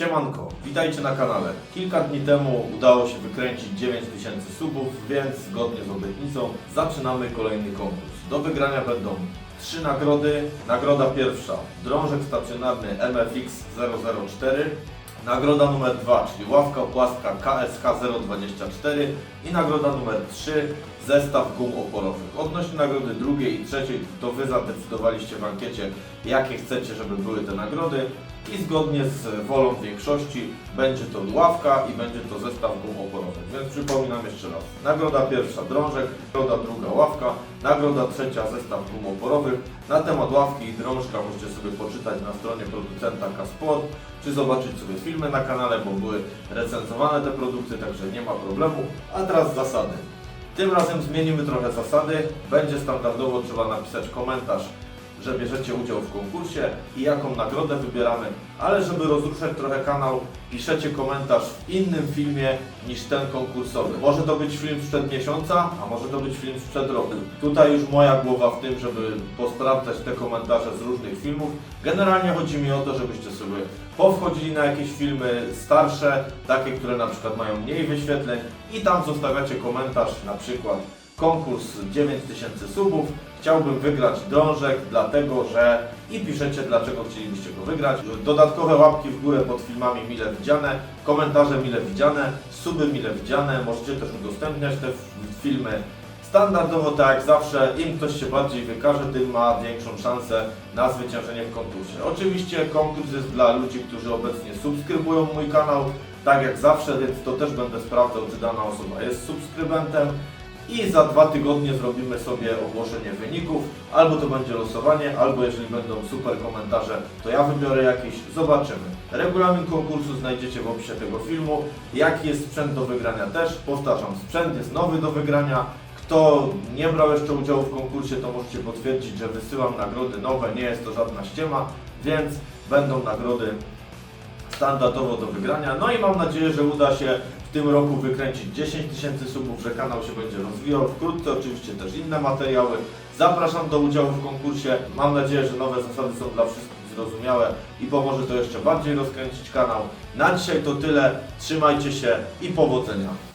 Siemanko, witajcie na kanale. Kilka dni temu udało się wykręcić 9000 subów, więc zgodnie z obietnicą zaczynamy kolejny konkurs. Do wygrania będą trzy nagrody. Nagroda pierwsza drążek stacjonarny MFX 004. Nagroda numer 2, czyli ławka płaska KSH 024 i nagroda numer 3, zestaw gum oporowych. Odnośnie nagrody drugiej i trzeciej, to Wy zadecydowaliście w ankiecie, jakie chcecie, żeby były te nagrody i zgodnie z wolą większości będzie to ławka i będzie to zestaw gum oporowych. Przypominam jeszcze raz. Nagroda pierwsza drążek, nagroda druga ławka, nagroda trzecia zestaw gum oporowych. Na temat ławki i drążka możecie sobie poczytać na stronie producenta Kasport, czy zobaczyć sobie filmy na kanale, bo były recenzowane te produkty, także nie ma problemu. A teraz zasady. Tym razem zmienimy trochę zasady. Będzie standardowo trzeba napisać komentarz, że bierzecie udział w konkursie i jaką nagrodę wybieramy, ale żeby rozruszać trochę kanał, piszecie komentarz w innym filmie niż ten konkursowy. Może to być film sprzed miesiąca, a może to być film sprzed roku. Tutaj już moja głowa w tym, żeby posprawdzać te komentarze z różnych filmów. Generalnie chodzi mi o to, żebyście sobie powchodzili na jakieś filmy starsze, takie, które na przykład mają mniej wyświetleń i tam zostawiacie komentarz, na przykład konkurs 9000 subów, chciałbym wygrać drążek, dlatego że i piszecie dlaczego chcielibyście go wygrać. Dodatkowe łapki w górę pod filmami mile widziane, komentarze mile widziane, suby mile widziane, możecie też udostępniać te filmy. Standardowo tak jak zawsze, im ktoś się bardziej wykaże, tym ma większą szansę na zwyciężenie w konkursie. Oczywiście konkurs jest dla ludzi, którzy obecnie subskrybują mój kanał, tak jak zawsze, więc to też będę sprawdzał, czy dana osoba jest subskrybentem. I za dwa tygodnie zrobimy sobie ogłoszenie wyników. Albo to będzie losowanie, albo jeżeli będą super komentarze, to ja wybiorę jakiś. Zobaczymy. Regulamin konkursu znajdziecie w opisie tego filmu. Jaki jest sprzęt do wygrania też. Powtarzam, sprzęt jest nowy do wygrania. Kto nie brał jeszcze udziału w konkursie, to możecie potwierdzić, że wysyłam nagrody nowe. Nie jest to żadna ściema, więc będą nagrody standardowo do wygrania. No i mam nadzieję, że uda się w tym roku wykręcić 10 tysięcy subów, że kanał się będzie rozwijał. Wkrótce oczywiście też inne materiały. Zapraszam do udziału w konkursie. Mam nadzieję, że nowe zasady są dla wszystkich zrozumiałe i pomoże to jeszcze bardziej rozkręcić kanał. Na dzisiaj to tyle. Trzymajcie się i powodzenia.